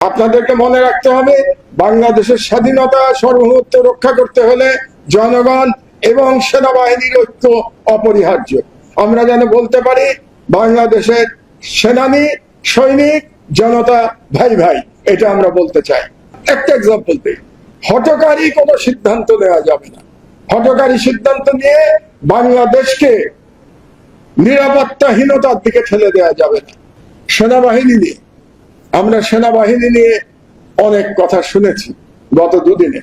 আপনাদেরকে মনে রাখতে হবে, বাংলাদেশের স্বাধীনতা সার্বভৌমত্ব রক্ষা করতে হলে জনগণ এবং সেনাবাহিনীর ঐক্য অপরিহার্য। আমরা যেন বলতে পারি, বাংলাদেশের সেনানী, সৈনিক, জনতা ভাই ভাই, এটা আমরা বলতে চাই। একটা এক্সাম্পল দিই। হটকারী কোনো সিদ্ধান্ত নেওয়া যাবে না। হটকারী সিদ্ধান্ত নিয়ে বাংলাদেশকে নিরাপত্তাহীনতার দিকে ঠেলে দেওয়া যাবে না। সেনাবাহিনী নিয়ে আমরা সেনাবাহিনী নিয়ে অনেক কথা শুনেছি গত দুদিনে।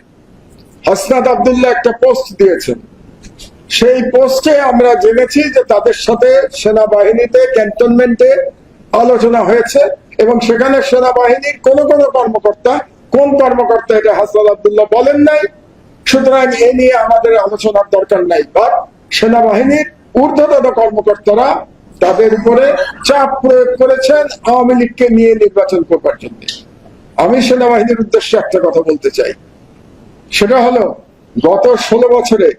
হাসনাত আবদুল্লাহ একটা পোস্ট দিয়েছেন। সেই পোস্টে আমরা জেনেছি যে তাদের সাথে সেনাবাহিনীতে, ক্যান্টনমেন্টে আলোচনা হয়েছে এবং সেখানে সেনাবাহিনীর কোন কোন কর্মকর্তা কোন কর্মকর্তা এটা হাসনাত আবদুল্লাহ বলেন নাই। সুতরাং এ নিয়ে আমাদের আলোচনার দরকার নাই। বা সেনাবাহিনীর ঊর্ধ্বতন কর্মকর্তারা তাদের উপরে চাপ প্রয়োগ করেছেন, আওয়ামী লীগকে নিয়ে নির্বাচন করবার জন্য। আমি সেনাবাহিনীর উদ্দেশ্যে একটা কথা বলতে চাই। সেটা হলো, গত ষোলো বছরে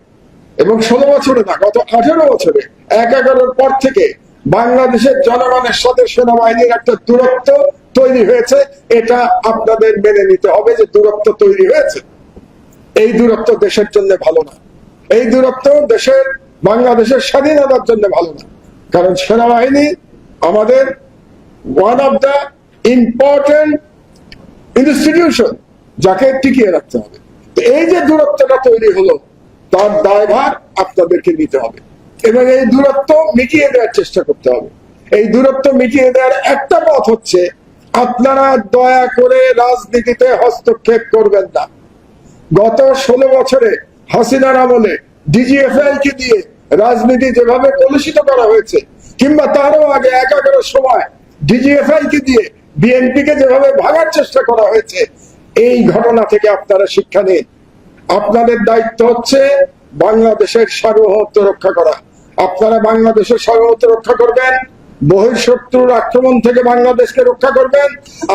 এবং ষোলো বছরে না, গত আঠেরো বছরে, এক এগারোর পর থেকে বাংলাদেশের জনগণের সাথে সেনাবাহিনীর একটা দূরত্ব তৈরি হয়েছে। এটা আপনাদের মেনে নিতে হবে যে দূরত্ব তৈরি হয়েছে। এই দূরত্ব দেশের জন্য ভালো না। এই দূরত্ব দেশের, বাংলাদেশের স্বাধীনতার জন্য ভালো না। কারণ সেনাবাহিনী আমাদের one of the important institution যাকে টিকিয়ে রাখতে হবে। এই যে দূরত্বটা তৈরি হলো, তার দায়ভার আপনাদেরকে নিতে হবে। এবং এই দূরত্ব মিটিয়ে দেওয়ার চেষ্টা করতে হবে। এই দূরত্ব মিটিয়ে দেওয়ার একটা পথ হচ্ছে, আপনারা দয়া করে রাজনীতিতে হস্তক্ষেপ করবেন না। গত ষোলো বছরে হাসিনার আমলে ডিজিএফআই কে দিয়ে রাজনীতি যেভাবে কলুষিত করা হয়েছে, কিংবা তারও আগে এক এগারোর সময় ডিজিএফআই কে দিয়ে বিএনপি কে যেভাবে ভাগার চেষ্টা করা হয়েছে, এই ঘটনা থেকে আপনারা শিক্ষা নিন। আপনাদের দায়িত্ব হচ্ছে বাংলাদেশের সার্বভৌমত্ব রক্ষা করা। আপনারা বাংলাদেশের সার্বভৌমত্ব রক্ষা করবেন, বহিঃশত্রুর আক্রমণ থেকে বাংলাদেশকে রক্ষা করবেন।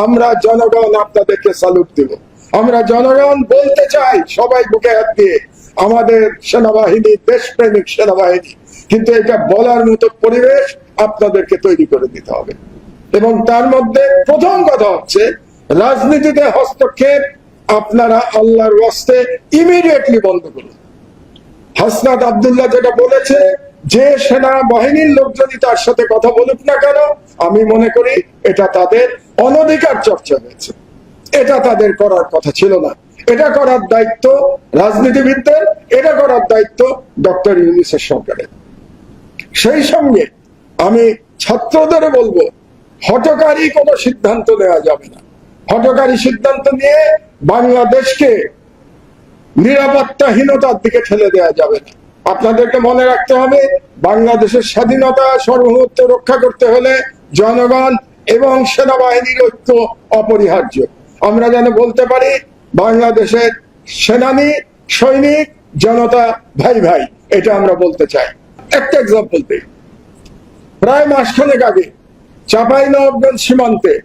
আমরা জনগণ আপনাদেরকে স্যালুট দিব। আমরা জনগণ বলতে চাই, সবাই বুকে হাত দিয়ে আমাদের সেনাবাহিনী, দেশপ্রেমিক সেনাবাহিনী, কিন্তু এটা বলার মতো পরিবেশ আপনাদেরকে তৈরি করে দিতে হবে। এবং তার মধ্যে প্রথম কথা হচ্ছে, রাজনীতিতে হস্তক্ষেপ আপনারা আল্লাহর ওয়াস্তে ইমিডিয়েটলি বন্ধ করুন। হাসনাত আবদুল্লাহ যেটা বলেছে, যে সেনা বাহিনীর লোক যদি তার সাথে কথা বলুক না কেন, আমি মনে করি এটা তাদের অনধিকার চর্চা হয়েছে। এটা তাদের করার কথা ছিল না। এটা করার দায়িত্ব রাজনীতিবিদদের, এটা করার দায়িত্ব ডক্টর ইউনিসের সরকারের। সেই সঙ্গে আমি ছাত্রদের বলব হটকারী কোনো সিদ্ধান্ত নেওয়া যাবে না। হটকারী সিদ্ধান্ত নিয়ে বাংলাদেশকে নিরাপত্তাহীনতার দিকে ঠেলে দেওয়া যাবে না। আপনাদেরকে মনে রাখতে হবে, বাংলাদেশের স্বাধীনতা সার্বভৌমত্ব রক্ষা করতে হলে জনগণ এবং সেনাবাহিনীর ঐক্য অপরিহার্য। আমরা যেন বলতে পারি বাংলাদেশের সেনানী, সৈনিক, জনতা, ভাই ভাই, এটা আমরা বলতে চাই। একটা এক্সাম্পল দিই। প্রায় মাসখানেক আগে চাপাই নবাবগঞ্জ সীমান্তে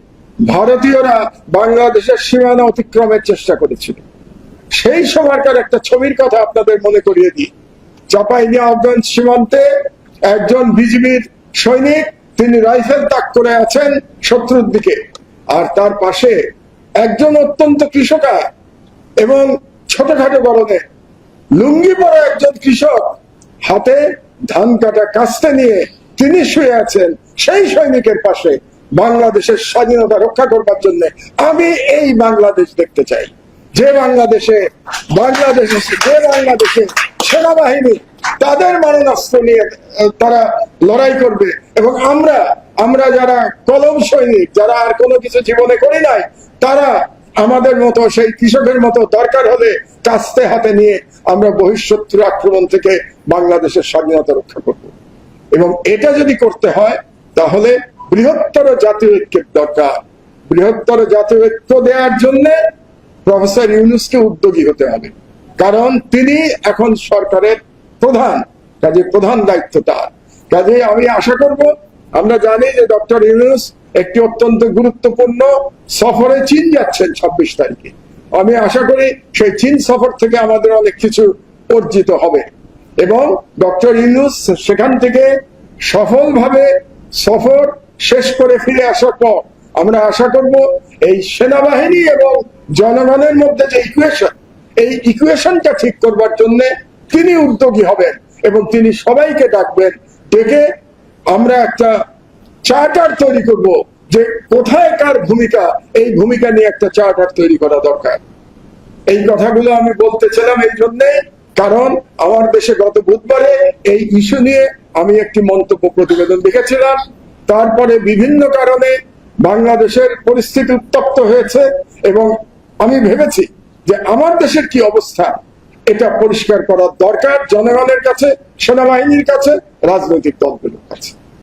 ভারতীয়রা বাংলাদেশের সীমানা অতিক্রমের চেষ্টা করেছিল। সেই সময়কার একটা ছবির কথা আপনাদের মনে করিয়ে দিই। চাপাই নবাবগঞ্জ সীমান্তে একজন বিজিবির সৈনিক, তিনি রাইফেল তাক করে আছেন শত্রুর দিকে। আর তার পাশে একজন অত্যন্ত কৃষকায় এবং ছোটখাটো গরমে লুঙ্গি পরা একজন কৃষক হাতে ধান কাটা কাস্তে নিয়ে তিনি শুয়ে আছেন সেই সৈনিকের পাশে বাংলাদেশের স্বাধীনতা রক্ষা করবার জন্য আমি এই বাংলাদেশ দেখতে চাই। যে বাংলাদেশে বাংলাদেশে যে বাংলাদেশে সেনাবাহিনী তাদের মারণাস্ত্র নিয়ে তারা লড়াই করবে এবং আমরা আমরা যারা কলম সৈনিক, যারা আর কোনো কিছু জীবনে করি নাই, তারা আমাদের মতো সেই কৃষকের মতো দরকার হলে কাস্তে হাতে নিয়ে আমরা বহিঃশত্রু আক্রমণ থেকে বাংলাদেশের স্বাধীনতা রক্ষা করব। এবং এটা যদি করতে হয়, তাহলে বৃহত্তর জাতীয় ঐক্যের দরকার। বৃহত্তর জাতীয় ঐক্য দেওয়ার জন্য প্রফেসর ইউনুসকে উদ্যোগী হতে হবে। কারণ তিনি এখন সরকারের প্রধান কাজে প্রধান দায়িত্ব তার। কাজে আমি আশা করব আমরা জানি যে ডক্টর ইউনুস একটি অত্যন্ত গুরুত্বপূর্ণ সফরে চীন যাচ্ছেন ছাব্বিশ তারিখে। আমি আশা করি সেই চীন সফর থেকে আমাদের অনেক কিছু অর্জিত হবে। এবং ডক্টর ইউনুস সেখান থেকে সফলভাবে সফর শেষ করে ফিরে আসার পর আমরা আশা করব এই সেনাবাহিনী এবং জনগণের মধ্যে যে ইকুয়েশন এই ইকুয়েশনটা ঠিক করবার জন্য তিনি উদ্যোগী হবেন এবং তিনি সবাইকে ডাকবেন, ডেকে আমরা একটা চার্টার তৈরি করব যে কোথায় কার ভূমিকা, এই ভূমিকা নিয়ে একটা চার্টার তৈরি করা দরকার। এই কথাগুলো আমি বলতেছিলাম এই জন্যে, কারণ আমার দেশে গত বুধবারে এই ইস্যু নিয়ে আমি একটি মন্তব্য প্রতিবেদন লিখেছিলাম। তারপরে বিভিন্ন কারণে বাংলাদেশের পরিস্থিতি উত্তপ্ত হয়েছে এবং আমি ভেবেছি যে আমার দেশের কি অবস্থা, এটা পরিষ্কার করার দরকার জনগণের কাছে, সেনাবাহিনীর কাছে রাজনৈতিক দলগুলোর কাছে।